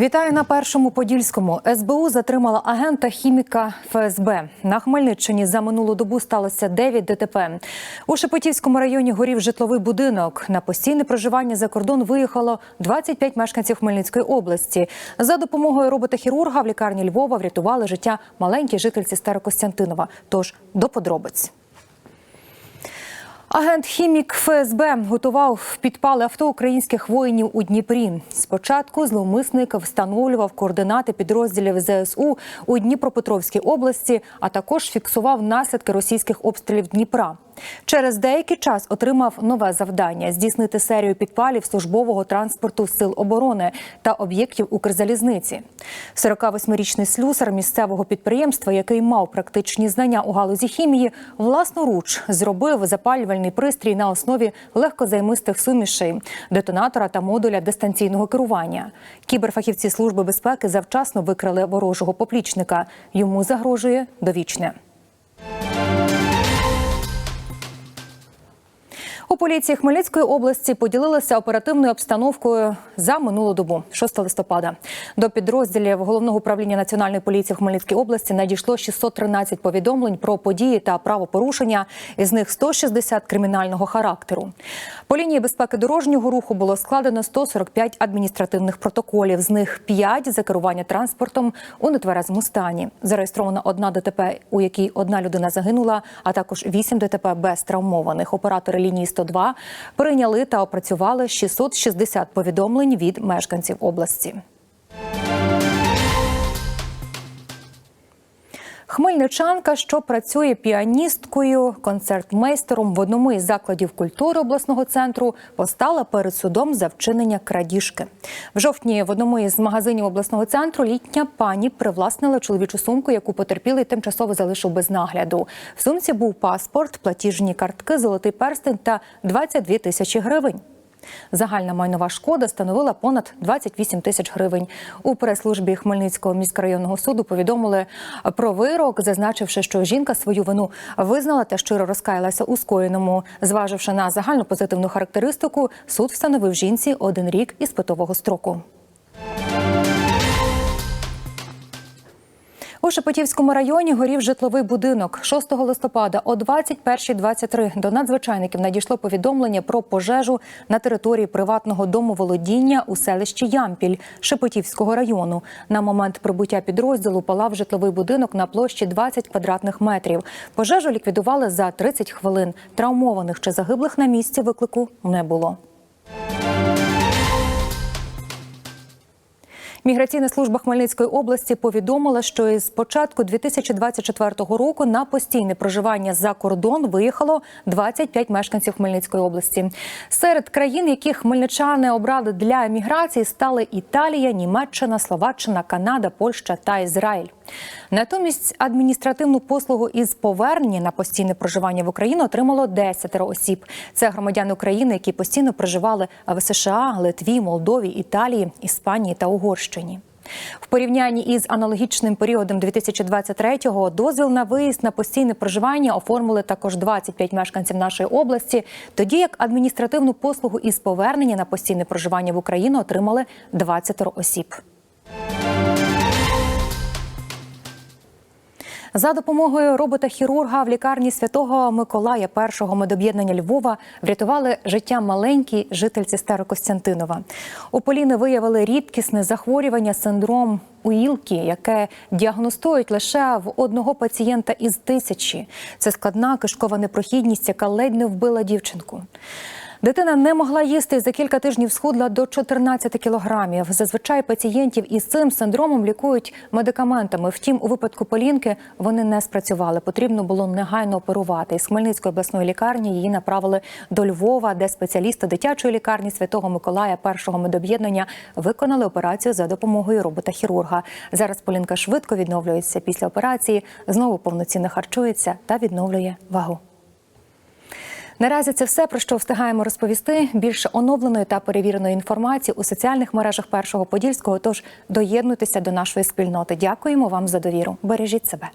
Вітаю на першому подільському. СБУ затримала агента хіміка ФСБ. На Хмельниччині за минулу добу сталося 9 ДТП. У Шепетівському районі горів житловий будинок. На постійне проживання за кордон виїхало 25 мешканців Хмельницької області. За допомогою робота-хірурга в лікарні Львова врятували життя маленькій жительці Старокостянтинова. Тож до подробиць. Агент хімік ФСБ готував підпали авто українських воїнів у Дніпрі. Спочатку зловмисник встановлював координати підрозділів ЗСУ у Дніпропетровській області, а також фіксував наслідки російських обстрілів Дніпра. Через деякий час отримав нове завдання здійснити серію підпалів службового транспорту сил оборони та об'єктів Укрзалізниці. 48-річний слюсар місцевого підприємства, який мав практичні знання у галузі хімії, власноруч зробив запалювальний пристрій на основі легкозаймистих сумішей, детонатора та модуля дистанційного керування. Кіберфахівці служби безпеки завчасно викрили ворожого поплічника. Йому загрожує довічне. У поліції Хмельницької області поділилися оперативною обстановкою за минулу добу, 6 листопада. До підрозділів головного управління національної поліції Хмельницькій області надійшло 613 повідомлень про події та правопорушення, із них 160 кримінального характеру. По лінії безпеки дорожнього руху було складено 145 адміністративних протоколів. З них 5 за керування транспортом у нетверезому стані. Зареєстровано одна ДТП, у якій одна людина загинула, а також 8 ДТП без травмованих. Оператори лінії 102 прийняли та опрацювали 660 повідомлень від мешканців області. Хмельничанка, що працює піаністкою, концертмейстером в одному із закладів культури обласного центру, постала перед судом за вчинення крадіжки. В жовтні в одному із магазинів обласного центру літня пані привласнила чоловічу сумку, яку потерпілий тимчасово залишив без нагляду. В сумці був паспорт, платіжні картки, золотий перстень та 22 тисячі гривень. Загальна майнова шкода становила понад 28 тисяч гривень. У прес-службі Хмельницького міськрайонного суду повідомили про вирок, зазначивши, що жінка свою вину визнала та щиро розкаялася у скоєному. Зваживши на загальну позитивну характеристику, суд встановив жінці один рік іспитового строку. У Шепетівському районі горів житловий будинок. 6 листопада о 21.23 до надзвичайників надійшло повідомлення про пожежу на території приватного дому володіння у селищі Ямпіль Шепетівського району. На момент прибуття підрозділу палав житловий будинок на площі 20 квадратних метрів. Пожежу ліквідували за 30 хвилин. Травмованих чи загиблих на місці виклику не було. Міграційна служба Хмельницької області повідомила, що із початку 2024 року на постійне проживання за кордон виїхало 25 мешканців Хмельницької області. Серед країн, які хмельничани обрали для еміграції, стали Італія, Німеччина, Словаччина, Канада, Польща та Ізраїль. Натомість адміністративну послугу із повернення на постійне проживання в Україну отримало 10 осіб. Це громадяни України, які постійно проживали в США, Литві, Молдові, Італії, Іспанії та Угорщині. В порівнянні із аналогічним періодом 2023-го дозвіл на виїзд на постійне проживання оформили також 25 мешканців нашої області, тоді як адміністративну послугу із повернення на постійне проживання в Україну отримали 20 осіб. За допомогою робота-хірурга в лікарні святого Миколая першого медоб'єднання Львова врятували життя маленькій жительці Старокостянтинова. У Поліни виявили рідкісне захворювання синдром Уілкі, яке діагностують лише в одного пацієнта із тисячі. Це складна кишкова непрохідність, яка ледь не вбила дівчинку. Дитина не могла їсти за кілька тижнів схудла до 14 кілограмів. Зазвичай пацієнтів із цим синдромом лікують медикаментами. Втім, у випадку Полінки вони не спрацювали. Потрібно було негайно оперувати. Із Хмельницької обласної лікарні її направили до Львова, де спеціалісти дитячої лікарні Святого Миколая першого медоб'єднання виконали операцію за допомогою робота-хірурга. Зараз Полінка швидко відновлюється після операції, знову повноцінно харчується та відновлює вагу. Наразі це все про що встигаємо розповісти. Більше оновленої та перевіреної інформації у соціальних мережах першого подільського. Тож доєднуйтеся до нашої спільноти. Дякуємо вам за довіру. Бережіть себе.